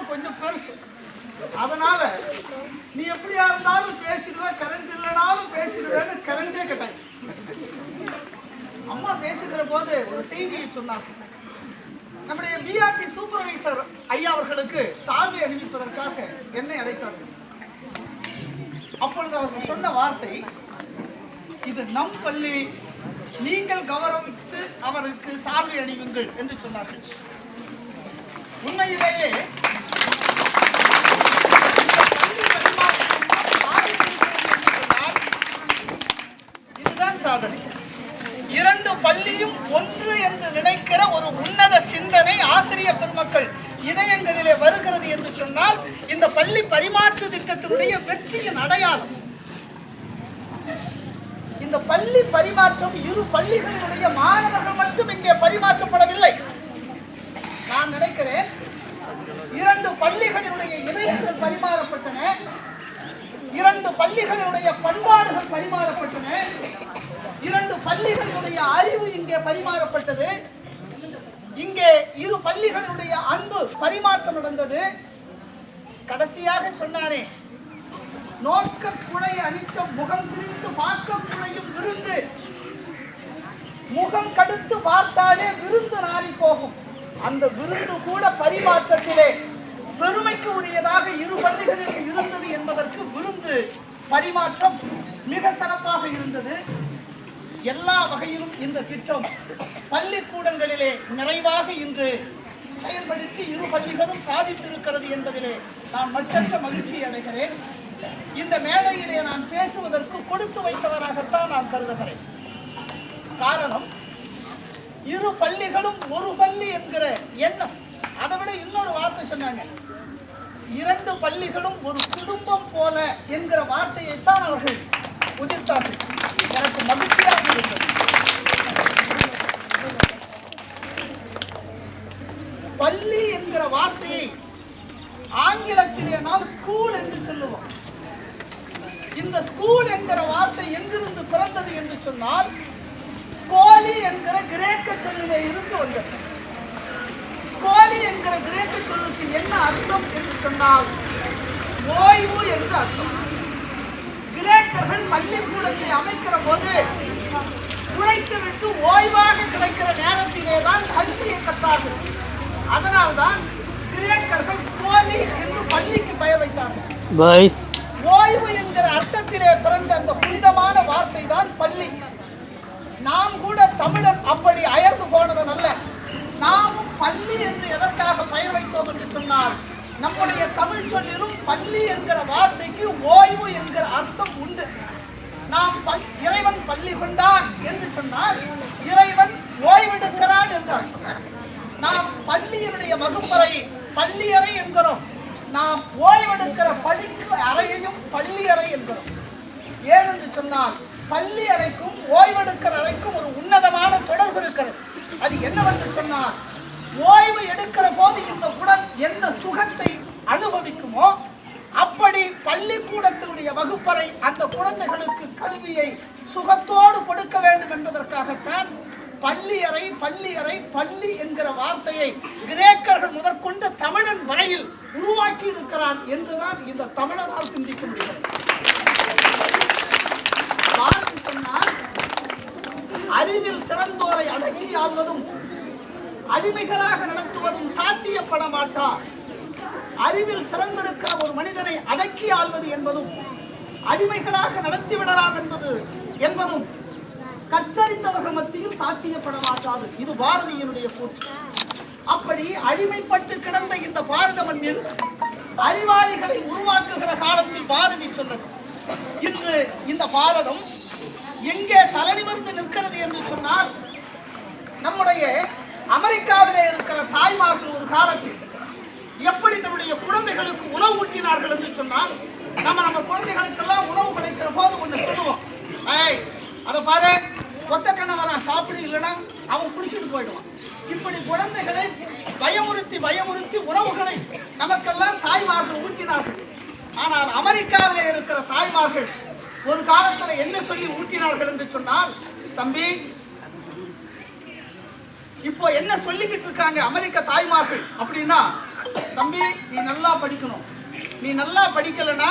குடும்பம் கொஞ்சம் பெருசு. அதனால நீ எப்படியா இருந்தாலும் பேசிடுவ கரண்ட் இல்லைனாலும் பேசிடுவேன்னு கரண்டே கட்டாச்சு. அம்மா பேசுகிற போது ஒரு செய்தியை சொன்னார் நம்முடைய பிஆர்டி சூப்பர்வைசர் ஐயா அவர்களுக்கு சார்பை அணிவிப்பதற்காக என்னை அழைத்தார்கள். அப்பொழுது அவர்கள் சொன்ன வார்த்தை இது நம் பள்ளி நீங்கள் கௌரவித்து அவருக்கு சார்பை அணிவுங்கள் என்று சொன்னார்கள். உண்மையிலேயே இந்த பள்ளி பரிமாற்றம் ஆறு என்று சொன்னால் இதுதான் சாதனை இரண்டு பள்ளியும் ஒன்று என்று நினைக்கிற ஒரு உன்னத சிந்தனை ஆசிரிய பெருமக்கள் இதயங்களிலே வருகிறது என்று சொன்னால் இந்த பள்ளி பரிமாற்று திட்டத்தினுடைய வெற்றியின் அடையாளம். இந்த பள்ளி பரிமாற்றம் இரு பள்ளிகளினுடைய மாணவர்கள் மட்டும் இங்கே பரிமாற்றப்படவில்லை. நான் நினைக்கிறேன் இரண்டு பள்ளிகளினுடைய இதயங்கள் பரிமாறப்பட்டன இரண்டு பள்ளிகளினுடைய பண்பாடுகள் பரிமாறப்பட்டன பள்ளிகளினுடைய அறிவு இங்கே பரிமாறப்பட்டது. இங்கே இரு பள்ளிகளுடைய அன்பு பரிமாற்றம் நடந்தது. கடைசியாக சொன்னாரே நோக்க குழை அனிச்சம் முகம் குறித்து பார்க்க குழையும் விருந்து. முகம் கடுத்து பார்த்தாலே விருந்து நாறி போகும். அந்த விருந்து கூட பரிமாற்றத்திலே பெருமைக்கு உரியதாக இரு பள்ளிகளில் இருந்தது என்பதற்கு விருந்து பரிமாற்றம் மிக சிறப்பாக இருந்தது. எல்லா வகையிலும் இந்த திட்டம் பள்ளிக்கூடங்களிலே நிறைவாக இன்று செயல்படுத்தி இரு பள்ளிகளும் சாதித்திருக்கிறது என்பதிலே நான் மற்றற்ற மகிழ்ச்சி அடைகிறேன். இந்த மேடையிலே நான் பேசுவதற்கு கொடுத்து வைத்தவராகத்தான் நான் கருதுகிறேன். காரணம் இரு பள்ளிகளும் ஒரு பள்ளி என்கிற எண்ணம். அதை விட இன்னொரு வார்த்தை சொன்னாங்க. இரண்டு பள்ளிகளும் ஒரு குடும்பம் போல என்கிற வார்த்தையைத்தான் அவர்கள் உதிர்த்தார்கள். எனக்கு மகிழ்ச்சியாக இருக்கும் பள்ளி என்கிற வார்த்தையை ஆங்கிலத்திலே நாம் ஸ்கூல் என்று சொல்லுவோம். இந்த ஸ்கூல் என்கிற வார்த்தை எங்கிருந்து பிறந்தது என்று சொன்னால் ஸ்கோலி என்கிற கிரேக்க சொல்லிலே இருந்து வந்தது. ஸ்கோலி என்கிற கிரேக்க சொல்லுக்கு என்ன அர்த்தம் என்று சொன்னால் ஓய்வு என்று அர்த்தம். கிரேக்கர்கள் பள்ளிக்கூடத்தை அமைக்கிற போது உழைத்து விட்டு ஓய்வாக கிடைக்கிற நேரத்திலே தான் கல்வியை கற்றார்கள் அதனால்தான் கிரேக்கர்கள் ஸ்கோலி என்று பள்ளிக்கு பெயர் வைத்தார்கள். ஓய்வு என்கிற அர்த்தத்திலே பிறந்த அந்த புனிதமான வார்த்தை தான் பள்ளி. நாம் கூட தமிழன் அப்படி அயர்ந்து போனவன் அல்ல. நாமும் பள்ளி என்று எதற்காக பெயர் வைத்தோம் என்று சொன்னால் நம்முடைய தமிழ் சொல்லிலும் பள்ளி என்கிற வார்த்தைக்கு ஓய்வு என்கிற அர்த்தம் உண்டு. நாம் இறைவன் பள்ளி கொண்டான் என்று சொன்னால் இறைவன் ஓய்வெடுக்கிறான் என்று அர்த்தம் நாம் பள்ளியினுடைய வகுப்பறை பள்ளியறை என்கிறோம். நாம் ஓய்வெடுக்கிற படிக்கு அறையையும் பள்ளி அறை என்கிறோம். ஏனென்று சொன்னால் பள்ளி அறைக்கும் ஓய்வெடுக்கிற அறைக்கும் ஒரு உன்னதமான தொடர்பு இருக்கிறது. அது என்னவென்று சொன்னால் எடுக்கிற போது இந்த உடல் என்ன சுகத்தை அனுபவிக்குமோ அப்படி பள்ளிக்கூடத்தினுடைய வகுப்பறை அந்த குழந்தைகளுக்கு கல்வியை சுகத்தோடு கொடுக்க வேண்டும் என்பதற்காகத்தான் பள்ளியறை பள்ளியறை பள்ளி அறை பள்ளி என்கிற வார்த்தையை கிரேக்கர்கள் முதற்கொண்டு தமிழன் வரையில் உருவாக்கி இருக்கிறான் என்றுதான் இந்த தமிழரால் சிந்திக்க முடியும் அறிவில் சிறந்தோரை அடக்கி ஆள்வதும் அடிமைகளாக நடத்துவதும் சாத்தியப்பட மாட்டார் அறிவில் சிறந்திருக்கிற ஒரு மனிதனை அடக்கி ஆள்வது என்பதும் அடிமைகளாக நடத்திவிடலாம் என்பது என்பதும் கற்றறிந்தவர்கள் மத்தியில் சாத்தியப்பட மாட்டாது இது பாரதியினுடைய கூற்று. அப்படி அடிமைப்பட்டு கிடந்த இந்த பாரத மண்ணில் அறிவாளிகளை உருவாக்குகிற காலத்தில் பாரதி சொன்னது இன்று இந்த பாரதம் எங்கே தலைநிமிர்ந்து நிற்கிறது என்று சொன்னால் நம்முடைய அமெரிக்காவிலே இருக்கிற தாய்மார்கள் ஒரு காலத்தில் எப்படி தன்னுடைய குழந்தைகளுக்கு உணவு ஊற்றினார்கள் என்று சொன்னால் நம்ம நம்ம குழந்தைகளுக்கெல்லாம் உணவு கிடைக்கிற போது ஒன்று சொல்லுவோம். ஏய் அதை பாரு கொத்த கண்ணை வரான் சாப்பிடு இல்லைன்னா அவன் குடிச்சிட்டு போயிடுவான். இப்படி குழந்தைகளை பயமுறுத்தி பயமுறுத்தி உணவுகளை நமக்கெல்லாம் தாய்மார்கள் ஊற்றினார்கள் ஆனால் அமெரிக்காவிலே இருக்கிற தாய்மார்கள் ஒரு காலத்தில் என்ன சொல்லி ஊட்டினார்கள் என்று சொன்னால் தம்பி இப்போ என்ன சொல்லிக்கிட்டு இருக்காங்க அமெரிக்க தாய்மார்கள்? அப்படின்னா தம்பி நீ நல்லா படிக்கணும். நீ நல்லா படிக்கலைன்னா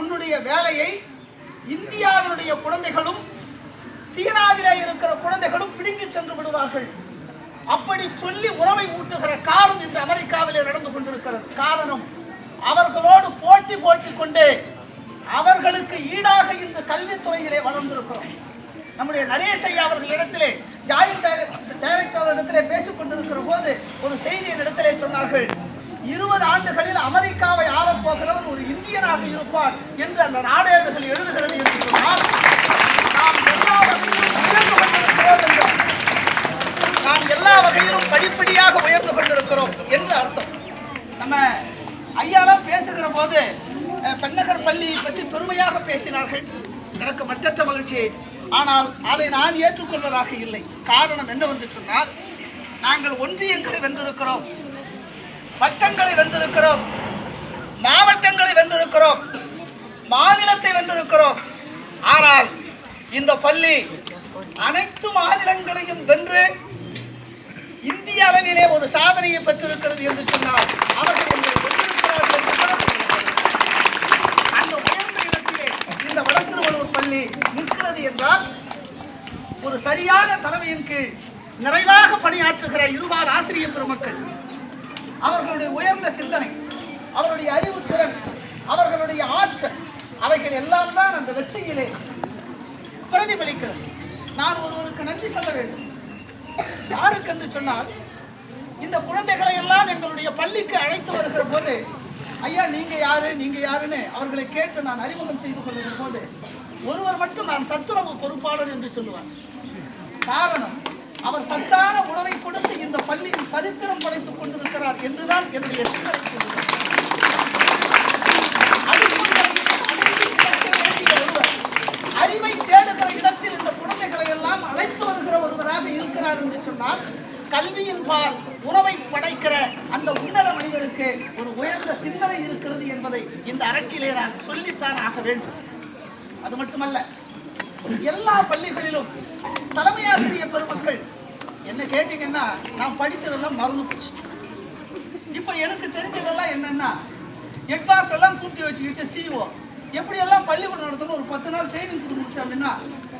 உன்னுடைய வேலையை இந்தியாவினுடைய குழந்தைகளும் சீனாவிலே இருக்கிற குழந்தைகளும் பிடுங்கி சென்று விடுவார்கள். அப்படி சொல்லி உறவை ஊட்டுகிற காலம் இன்று அமெரிக்காவிலே நடந்து கொண்டிருக்கிறது. காரணம் அவர்களோடு போட்டி போட்டி கொண்டு அவர்களுக்கு ஈடாக இந்த கல்வித்துறையிலே வளர்ந்திருக்கிறோம். நம்முடைய நரேஷ் ஐயா அவர்கள் இடத்திலே ஜாயிண்ட் டைரக்டர் இடத்திலே பேசிக் கொண்டிருக்கிற போது ஒரு செய்தியின் இடத்திலே சொன்னார்கள். இருபது ஆண்டுகளில் அமெரிக்காவை ஆளப்போகிறவர் ஒரு இந்தியனாக இருப்பார் என்று அந்த நாடேடுகள் எழுதுகிறது என்று சொன்னார் நாம் எல்லா வகையிலும் உயர்ந்து கொண்டிருக்கிறோம் நாம் எல்லா வகையிலும் படிப்படியாக உயர்ந்து கொண்டிருக்கிறோம் என்று அர்த்தம். நம்ம ஐயாலாம் பேசுகிற போது பெண்ணகர் பள்ளியை பற்றி பெருமையாக பேசினார்கள். எனக்கு மற்றற்ற மகிழ்ச்சி. ஆனால் அதை நான் ஏற்றுக்கொள்வதாக இல்லை. காரணம் என்னவென்று சொன்னால் நாங்கள் ஒன்றியங்களை வென்றிருக்கிறோம். வட்டங்களை வென்றிருக்கிறோம். மாவட்டங்களை வென்றிருக்கிறோம். மாநிலத்தை வென்றிருக்கிறோம். ஆனால் இந்த பள்ளி அனைத்து மாநிலங்களையும் வென்று இந்திய அளவிலே ஒரு சாதனையை பெற்றிருக்கிறது என்று சொன்னால் அவர்கள் எங்களை வென்றிருக்கிறார்கள் என்று மனதில் அந்த உயர்ந்த இடத்திலே இந்த வடசிறுவனூர் பள்ளி நிற்கிறது என்றால் ஒரு சரியான தலைமையின் கீழ் நிறைவாக பணியாற்றுகிற இருவார் ஆசிரியர் பெருமக்கள். அவர்களுடைய உயர்ந்த சிந்தனை அவருடைய அறிவுத்திறன் அவர்களுடைய ஆற்றல் அவைகள் எல்லாம் தான் அந்த வெற்றியிலே பிரதிபலிக்கிறது. நான் ஒருவருக்கு நன்றி சொல்ல வேண்டும். யாருக்கு என்று சொன்னால் இந்த குழந்தைகளை எல்லாம் எங்களுடைய பள்ளிக்கு அழைத்து வருகிற போது ஐயா நீங்க யாரு? நீங்க யாருன்னு அவர்களை கேட்டு நான் அறிமுகம் செய்து கொள்கிற போது ஒருவர் மட்டும் நான் சத்துணவு பொறுப்பாளர் என்று சொல்லுவார். காரணம் அவர் சத்தான உணவை கொடுத்து இந்த பள்ளியில் சரித்திரம் படைத்துக் கொண்டிருக்கிறார் என்றுதான் என்னுடைய சிந்தனை சொல்லுகிறது அறிவை தேடுகிற இடத்தில் இந்த குழந்தைகளை எல்லாம் அழைத்து வருகிற ஒருவராக இருக்கிறார் என்று சொன்னால் கல்வியின் பால் உணவை படைக்கிற அந்த உன்னத மனிதருக்கு ஒரு உயர்ந்த சிந்தனை இருக்கிறது என்பதை இந்த அரக்கிலே நான் சொல்லித்தான் ஆக வேண்டும். அது மட்டுமல்ல எல்லா பள்ளிகளிலும் தலைமையாசிரிய பெருமக்கள் என்ன கேட்டீங்கன்னா நான் படிச்சதெல்லாம் மறந்து போச்சு. இப்போ எனக்கு தெரிஞ்சதெல்லாம் என்னன்னா எட்பாஸ் எல்லாம் கூட்டி வச்சுக்கிட்டு சிஓ எப்படி எல்லாம் பள்ளிக்கூடம் நடத்தணும் ஒரு பத்து நாள் ட்ரைனிங் கொடுத்து அப்படின்னா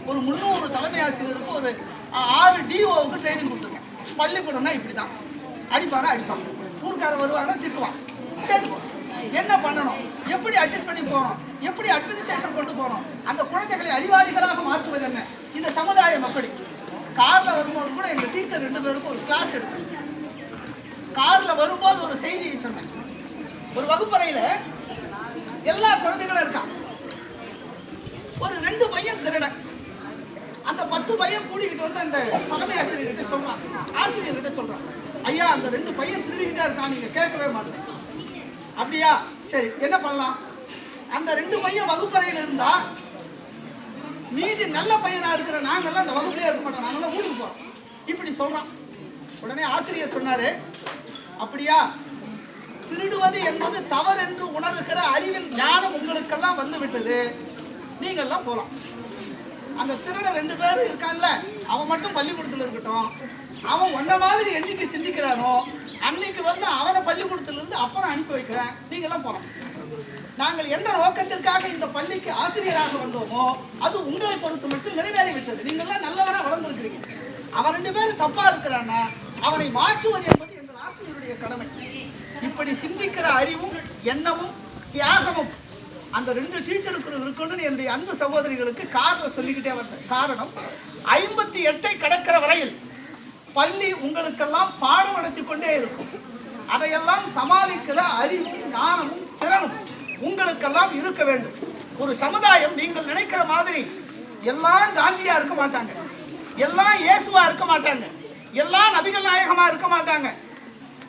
ஒரு முந்நூறு தலைமை ஆசிரியருக்கு ஒரு ஆறு டிஓவுக்கு ட்ரைனிங் கொடுத்துருக்கேன். பள்ளிக்கூடம்னா இப்படி தான் அடிப்பாரா அடிப்பான் ஊருக்காரன் வருவானா திட்டுவான். கேட்டுப்போம் என்ன பண்ணணும்? எப்படி அட்ஜஸ்ட் பண்ணி போகணும்? எப்படி அட்மினிஸ்ட்ரேஷன் கொண்டு போகணும்? அந்த குழந்தைகளை அறிவாளிகளாக மாற்றுவது என்ன? இந்த சமுதாயம் அப்படி. காரில் வரும்போது கூட எங்கள் டீச்சர் ரெண்டு பேருக்கும் ஒரு கிளாஸ் எடுத்தோம் கார்ல வரும்போது ஒரு செய்தியை சொன்னேன் ஒரு வகுப்பறையில் எல்லா குழந்தைகளும் இருக்கான் ஒரு ரெண்டு பையன் திருடன். அந்த பத்து பையன் கூட்டிகிட்டு வந்து அந்த தலைமை ஆசிரியர்கிட்ட சொல்கிறான் ஆசிரியர்கிட்ட சொல்றான். ஐயா அந்த ரெண்டு பையன் திருடிக்கிட்டே இருக்கான் நீங்க கேட்கவே மாட்டேன் அப்படியா? சரி என்ன பண்ணலாம்? அந்த ரெண்டு பையன் வகுப்பறையில் இருந்தா மீதி நல்ல பையனா இருக்கிற நாங்கெல்லாம் அந்த வகுப்புலேயே இருக்க மாட்டோம். நாங்களாம் ஊருக்கு போறோம். இப்படி சொல்றான். உடனே ஆசிரியர் சொன்னாரு அப்படியா? திருடுவது என்பது தவறு என்று உணர்கிற அறிவின் ஞானம் உங்களுக்கெல்லாம் வந்து விட்டது. நீங்கெல்லாம் போகலாம் அந்த திருட ரெண்டு பேர் இருக்கான்ல அவன் மட்டும் பள்ளிக்கூடத்தில் இருக்கட்டும். அவன் ஒன்ன மாதிரி என்னைக்கு சிந்திக்கிறானோ அன்னைக்கு வந்து அவனை பள்ளிக்கூடத்துல இருந்து அப்புறம் அனுப்பி வைக்கிறேன். நீங்கெல்லாம் போகிறோம் நாங்கள் எந்த நோக்கத்திற்காக இந்த பள்ளிக்கு ஆசிரியராக வந்தோமோ அது உங்களை பொறுத்து மட்டும் நிறைவேறி விட்டது நீங்கள்லாம் நல்லவனா வளர்ந்துருக்கிறீங்க. அவன் ரெண்டு பேரும் தப்பா இருக்கிறான்னா அவனை மாற்றுவது என்பது எங்கள் ஆசிரியருடைய கடமை. இப்படி சிந்திக்கிற அறிவும் எண்ணமும் தியாகமும் அந்த ரெண்டு டீச்சருக்கு இருக்கணும்னு என்னுடைய அன்பு சகோதரிகளுக்கு காரில் சொல்லிக்கிட்டே வந்தேன் காரணம் ஐம்பத்தி எட்டை கடக்கிற வரையில் பள்ளி உங்களுக்கெல்லாம் பாடம் நடத்தி கொண்டே இருக்கும். அதையெல்லாம் சமாளிக்கிற அறிவும் ஞானமும் திறனும் உங்களுக்கெல்லாம் இருக்க வேண்டும். ஒரு சமுதாயம் நீங்கள் நினைக்கிற மாதிரி எல்லாம் காந்தியா இருக்க மாட்டாங்க. எல்லாம் இயேசுவா இருக்க மாட்டாங்க. எல்லாம் நபிகள் நாயகமா இருக்க மாட்டாங்க.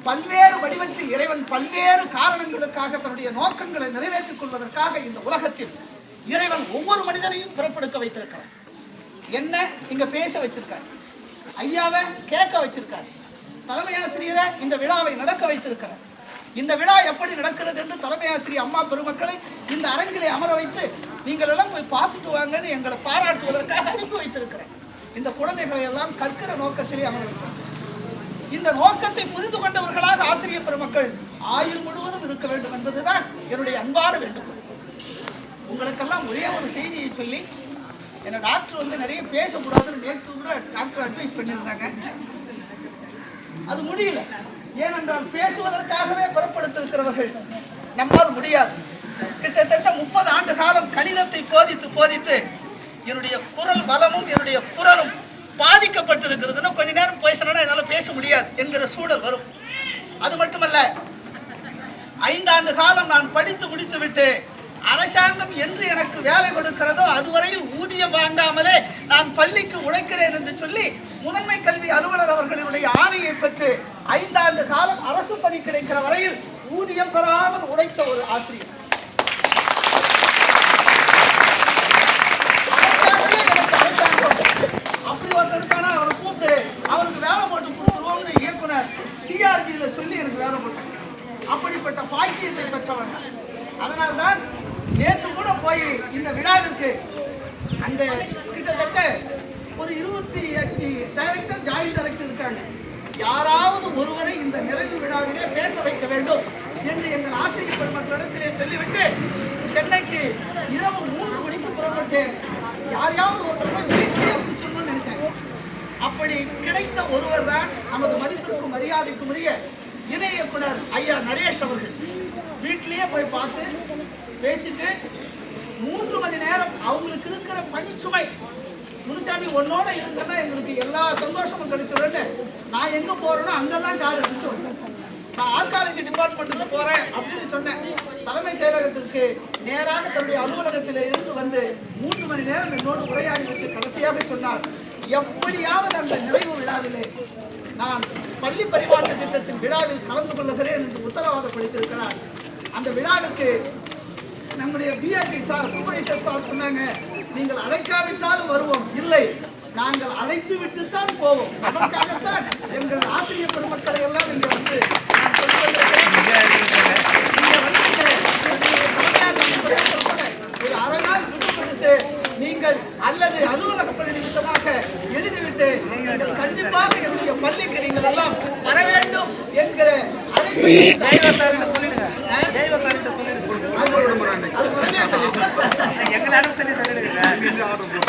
பல்வேறு வடிவத்தில் இறைவன் பல்வேறு காரணங்களுக்காக தன்னுடைய நோக்கங்களை நிறைவேற்றிக் கொள்வதற்காக இந்த உலகத்தில் இறைவன் ஒவ்வொரு மனிதனையும் பிறப்பெடுக்க வைத்திருக்கிறார் என்ன? இங்க பேச வச்சிருக்காரு. ஐயாவை கேட்க வச்சிருக்காரு தலைமை ஆசிரியரை இந்த விழாவை நடக்க வைத்திருக்கிறார். இந்த விழா எப்படி நடக்கிறது என்று தலைமை ஆசிரியர் அம்மா பெருமக்களை இந்த அரங்கிலே அமர வைத்து நீங்கள் எல்லாம் போய் பார்த்துட்டு வாங்கன்னு எங்களை பாராட்டுவதற்காக அனுப்பி வைத்திருக்கிறேன். இந்த குழந்தைகளை எல்லாம் கற்கிற நோக்கத்திலே அமர வைக்கிறேன் இந்த நோக்கத்தை புரிந்து கொண்டவர்களாக ஆசிரியர் பெருமக்கள் ஆயுள் முழுவதும் இருக்க வேண்டும் என்பதுதான் என்னுடைய அன்பான வேண்டுகோள். உங்களுக்கெல்லாம் ஒரே ஒரு செய்தியை சொல்லி என்ன டாக்டர் வந்து நிறைய பேசக்கூடாதுன்னு நேற்று கூட டாக்டர் அட்வைஸ் பண்ணியிருந்தாங்க. அது முடியல. ஏனென்றால் பேசுவதற்காகவே புறப்படுத்திருக்கிறவர்கள் நம்மால் முடியாது. கிட்டத்தட்ட முப்பது ஆண்டு காலம் கணிதத்தை போதித்து போதித்து என்னுடைய குரல் பலமும் என்னுடைய குரலும் பாதிக்கப்பட்டிருக்கிறதுன்னு கொஞ்ச நேரம் பேசணும்னா என்னால் பேச முடியாது என்கிற சூழல் வரும். அது மட்டுமல்ல ஐந்தாண்டு காலம் நான் படித்து முடித்து விட்டு அரசாங்கம் என்று எனக்கு வேலை கொடுக்கிறதோ அதுவரையில் ஊதியம் வாங்காமலே நான் பள்ளிக்கு உழைக்கிறேன் என்று சொல்லி முதன்மை கல்வி அலுவலர் அவர்களுடைய ஆணையை பெற்று ஐந்தாண்டு காலம் அரசு பணி கிடைக்கிற வரையில் ஊதியம் பெறாமல் உழைத்த ஒரு ஆசிரியர். எனக்கு அப்படி ஒருத்தர் இருக்கானா? அவரை கூப்பிட்டு அவருக்கு வேலை போட்டு கொடுத்துருவோம்னு இயக்குனர் டிஆர்பியில் சொல்லி எனக்கு வேலை போட்டாங்க அப்படிப்பட்ட பாக்கியத்தை பெற்றவன் அதனால்தான் நேற்று இந்த விழாவிற்கு அந்த கிட்டத்தட்ட ஒரு இருபத்தி அஞ்சு டைரக்டர் ஜாயிண்ட் டைரக்டர் இருக்காங்க. யாராவது ஒருவரை இந்த நிறைவு விழாவிலே பேச வைக்க வேண்டும் என்று எங்கள் ஆசிரியர் பெருமக்களிடத்திலே சொல்லிவிட்டு சென்னைக்கு இரவு மூன்று மணிக்கு புறப்பட்டேன். யாரையாவது ஒருத்தர் போய் வீட்டிலேயே பிடிச்சிடணும்னு நினைச்சேன். அப்படி கிடைத்த ஒருவர் தான் நமது மதிப்பிற்கும் மரியாதைக்கும் உரிய இணை இயக்குனர் ஐயா நரேஷ் அவர்கள். வீட்டிலேயே போய் பார்த்து பேசிட்டு மூன்று மணி நேரம் அவங்களுக்கு இருக்கிற பணிச்சுமை. முனுசாமி உன்னோட இருந்தேன்னா எங்களுக்கு எல்லா சந்தோஷமும் கிடைச்சிடும்னு நான் எங்க போறேனோ அங்கெல்லாம் கார் எடுத்து வந்தேன். நான் ஆர்காலஜி டிபார்ட்மெண்ட்டுக்கு போறேன் அப்படின்னு சொன்னேன். தலைமைச் செயலகத்திற்கு நேராக தன்னுடைய அலுவலகத்தில் இருந்து வந்து மூன்று மணி நேரம் என்னோடு உரையாடி விட்டு கடைசியாக சொன்னார் எப்படியாவது அந்த நிறைவு விழாவிலே நான் பள்ளி பரிமாற்ற திட்டத்தின் விழாவில் கலந்து கொள்ளுகிறேன் என்று உத்தரவாதப்படுத்தியிருக்கிறார் அந்த விழாவுக்கு நம்முடைய பிஆர்டி சார் சூப்பர்வைசர் சார் சொன்னாங்க நீங்கள் அழைக்காவிட்டாலும் வருவோம் இல்லை நாங்கள் அழைத்து விட்டுத்தான் போவோம் அதற்காகத்தான் எங்கள் ஆசிரியர் பெருமக்களை எல்லாம் இங்க வந்து நான் வந்து என்னுடைய தலைமையாசிரியர் பெருமக்கள் கூட ஒரு அரை நாள் விட்டுவிட்டு நீங்கள் அல்லது அலுவலக பணி நிமித்தமாக எழுதிவிட்டு நீங்கள் கண்டிப்பாக என்னுடைய பள்ளிக்கு நீங்கள் எல்லாம் வர வேண்டும் என்கிற அழைப்பை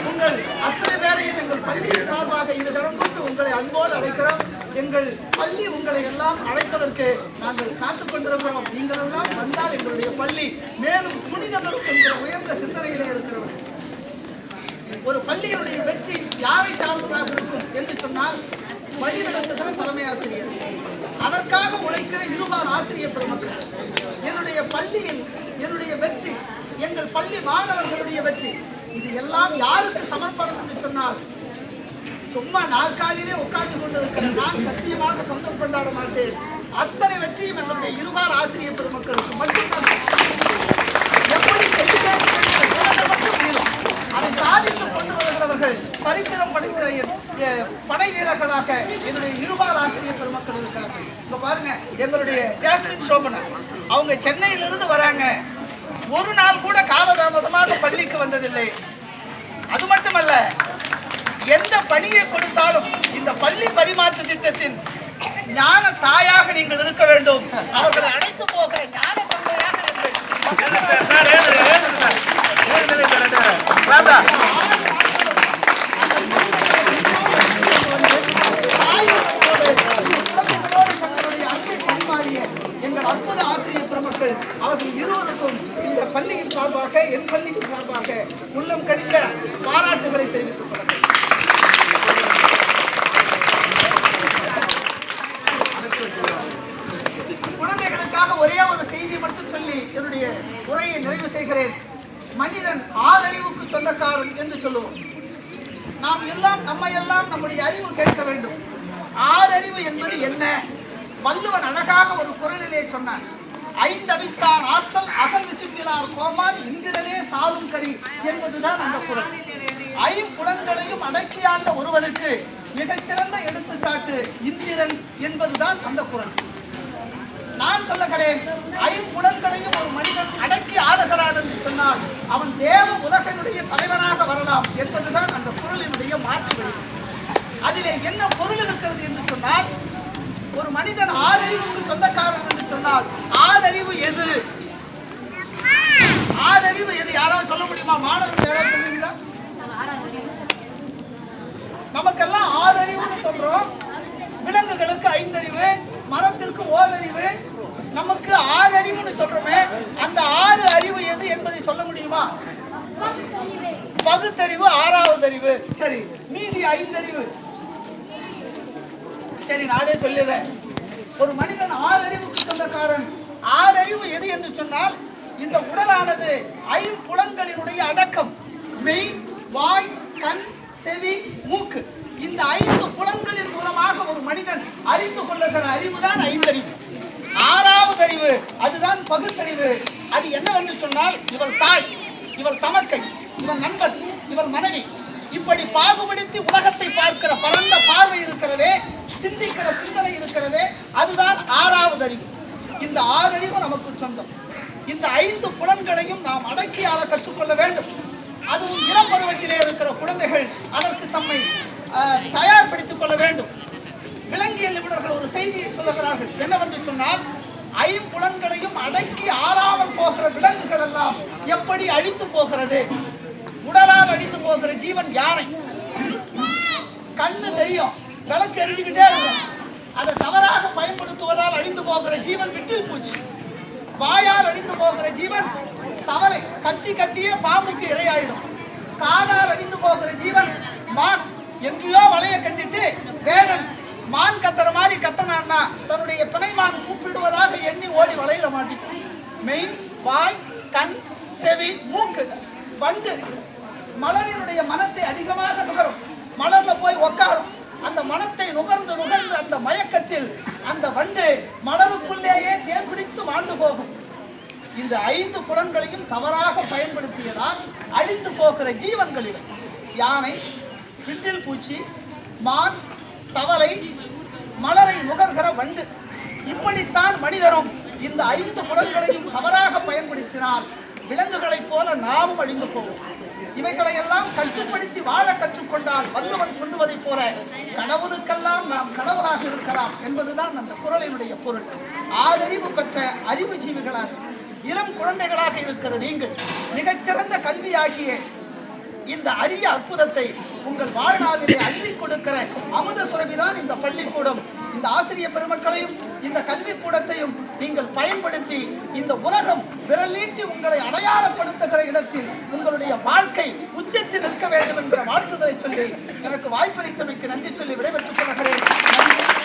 உங்கள் அத்தனை பேரையும் எங்கள் பள்ளியின் சார்பாக இரு கொண்டு உங்களை அன்போடு அழைக்கிறோம். எங்கள் பள்ளி உங்களை எல்லாம் அழைப்பதற்கு நாங்கள் காத்துக் கொண்டிருக்கிறோம். நீங்கள் எல்லாம் வந்தால் எங்களுடைய பள்ளி மேலும் புனிதமரும் என்கிற உயர்ந்த சிந்தனையிலே இருக்கிறோம். ஒரு பள்ளியினுடைய வெற்றி யாரை சார்ந்ததாக இருக்கும் என்று சொன்னால் வழி தலைமை ஆசிரியர். அதற்காக உழைக்கிற இருபால் ஆசிரியர் பெருமக்கள். என்னுடைய பள்ளியில் என்னுடைய வெற்றி எங்கள் பள்ளி மாணவர்களுடைய வெற்றி. இது எல்லாம் யாருக்கு சமர்ப்பணம் என்று சொன்னால் சும்மா நாற்காலியிலே உட்கார்ந்து கொண்டிருக்கிற நான் சத்தியமாக சொந்தம் கொண்டாட மாட்டேன். அத்தனை வெற்றியும் என்னுடைய இருபால் ஆசிரியர் பெருமக்களுக்கு மட்டும்தான். எப்படி அதை சாதித்து கொண்டு வருகிறவர்கள் சரித்திரம் படைக்கிற படை வீரர்களாக என்னுடைய இருபால் ஆசிரியர் பெருமக்கள் இருக்கிறார்கள். இப்போ பாருங்க எங்களுடைய ஜாஸ்மின் சோபனா. அவங்க சென்னையிலிருந்து வராங்க. ஒரு நாள் கூட காலதாமதமாக பள்ளிக்கு வந்ததில்லை. அது மட்டுமல்ல எந்த பணியை கொடுத்தாலும் இந்த பள்ளி பரிமாற்ற திட்டத்தின் ஞான தாயாக நீங்கள் இருக்க வேண்டும். அவர்களை அழைத்து போக ஞான எங்கள் அற்புத ஆசிரியர் பெருமக்கள் அவர்கள் இருவருக்கும் பள்ளியின் சார்பாக என் பள்ளியின் சார்பாக உள்ளம் கடிந்த பாராட்டுகளை தெரிவித்துக் கொள்கிறேன். குழந்தைகளுக்காக ஒரே ஒரு செய்தி மட்டும் சொல்லி என்னுடைய உரையை நிறைவு செய்கிறேன். மனிதன் ஆறறிவுக்கு சொந்தக்காரன் என்று சொல்லுவோம். நாம் எல்லாம் நம்ம எல்லாம் நம்முடைய அறிவு கேட்க வேண்டும். ஆறறிவு என்பது என்ன? வள்ளுவன் அழகாக ஒரு குரலிலே சொன்னார். ஐந்தவித்தான் ஆற்றல் அகல் விசும்பினார் கோமான் இங்கிடனே சாலும் கரி என்பதுதான் அந்த குரல். ஐம்புலன்களையும் அடக்கியாண்ட ஒருவனுக்கு மிகச்சிறந்த எடுத்துக்காட்டு இந்திரன் என்பதுதான் அந்த குரல். நான் சொல்லுகிறேன் ஐம்புலன்களையும் ஒரு மனிதன் அடக்கி ஆளுகிறான் என்று சொன்னால் அவன் தேவ உலகனுடைய தலைவனாக வரலாம் என்பதுதான் அந்த குரலினுடைய மாற்று வழி. அதிலே என்ன பொருள் இருக்கிறது என்று சொன்னால் ஒரு மனிதன் ஆறறிவுக்கு சொந்தக்காரன் என்று சொன்னால் ஆதறிவு எது? ஆதறிவு எது? யாராவது சொல்ல முடியுமா? மாணவர்கள் யாராவது சொல்லுவீங்களா நமக்கெல்லாம் ஆறறிவுன்னு சொல்றோம். விலங்குகளுக்கு ஐந்தறிவு மரத்திற்கு ஓரறிவு நமக்கு ஆறு அறிவுன்னு சொல்றோமே அந்த ஆறு அறிவு எது என்பதை சொல்ல முடியுமா? பகுத்தறிவு ஆறாவது அறிவு சரி மீதி ஐந்தறிவு. சரி நானே சொல்லிடுறேன். ஒரு மனிதன் ஆறு அறிவுக்கு சொந்தக்காரன் ஆறு அறிவு எது என்று சொன்னால் இந்த உடலானது ஐம்புலன்களினுடைய அடக்கம். மெய் வாய் கண் செவி மூக்கு. இந்த ஐந்து புலன்களின் மூலமாக ஒரு மனிதன் அறிந்து கொள்ளுகிற அறிவுதான் ஐந்தறிவு. ஆறாவது அறிவு அதுதான் பகுத்தறிவு. அது என்னவென்று சொன்னால் இவள் தாய் இவள் தமக்கை இவன் நண்பன் இவள் மனைவி. இப்படி பாகுபடுத்தி உலகத்தை பார்க்கிற பரந்த பார்வை இருக்கிறதே சிந்திக்கிற சிந்தனை இருக்கிறதே அதுதான் ஆறாவது அறிவு. இந்த ஆறறிவு நமக்கு சொந்தம். இந்த ஐந்து புலன்களையும் நாம் அடக்கி ஆள கற்றுக்கொள்ள வேண்டும். அதுவும் இளம் பருவத்திலே இருக்கிற குழந்தைகள் அதற்கு தம்மை தயார்படுத்திக் கொள்ள வேண்டும். விலங்கியல் நிபுணர்கள் ஒரு செய்தியை சொல்லுகிறார்கள். என்னவென்று சொன்னால் ஐம்புலன்களையும் அடக்கி ஆறாமல் போகிற விலங்குகள் எல்லாம் எப்படி அழித்து போகிறது? உடலால் அழித்து போகிற ஜீவன் யானை? கண்ணு தெரியும். விளக்கு எரிஞ்சுக்கிட்டே இருக்கும் அதை தவறாக பயன்படுத்துவதால் அழிந்து போகிற ஜீவன் விட்டில் பூச்சி. வாயால் அழிந்து போகிற ஜீவன் தவளை கத்தி கத்தியே பாம்புக்கு இரையாயிடும். காதால் அழிந்து போகிற ஜீவன் மான். எங்கேயோ வளைய கட்டிட்டு வேடன் மான் கத்துற மாதிரி கத்தனான்னா தன்னுடைய பிணைமான் கூப்பிடுவதாக எண்ணி ஓடி வலையில மாட்டிக்கும். மெய் வாய் கண் செவி மூக்கு வண்டு மலரினுடைய மனத்தை அதிகமாக நுகரும். மலர்ல போய் உட்காரும் அந்த மனத்தை நுகர்ந்து நுகர்ந்து அந்த மயக்கத்தில் அந்த வண்டு மலருக்குள்ளேயே தேன் பிடித்து வாழ்ந்து போகும். இந்த ஐந்து புலன்களையும் தவறாக பயன்படுத்தியதால் அழிந்து போகிற ஜீவன்களில் யானை விட்டில் பூச்சி மான் தவளை மலரை நுகர்கிற வண்டு. இப்படித்தான் மனிதரும் இந்த ஐந்து புலன்களையும் தவறாக பயன்படுத்தினால் விலங்குகளைப் போல நாமும் அழிந்து போவோம். இவைகளை எல்லாம் கட்டுப்படுத்தி வாழ கற்றுக்கொண்டால் வந்தவன் சொல்லுவதைப் போல கடவுளுக்கெல்லாம் நாம் கடவுளாக இருக்கலாம் என்பதுதான் அந்த குரலினுடைய பொருள். ஆறறிவு பெற்ற அறிவு ஜீவிகளாக இளம் குழந்தைகளாக இருக்கிற நீங்கள் மிகச்சிறந்த கல்வியாகிய இந்த அரிய அற்புதத்தை உங்கள் வாழ்நாளிலே அள்ளி கொடுக்கிற அமுத சுரபிதான் இந்த பள்ளிக்கூடம். இந்த ஆசிரிய பெருமக்களையும் இந்த கல்விக்கூடத்தையும் நீங்கள் பயன்படுத்தி இந்த உலகம் விரல் நீட்டி உங்களை அடையாளப்படுத்துகிற இடத்தில் உங்களுடைய வாழ்க்கை உச்சத்தில் நிற்க வேண்டும் என்ற வாழ்த்துதலை சொல்லி எனக்கு வாய்ப்பளித்தமைக்கு நன்றி சொல்லி விடைபெற்றுக் கொள்கிறேன்.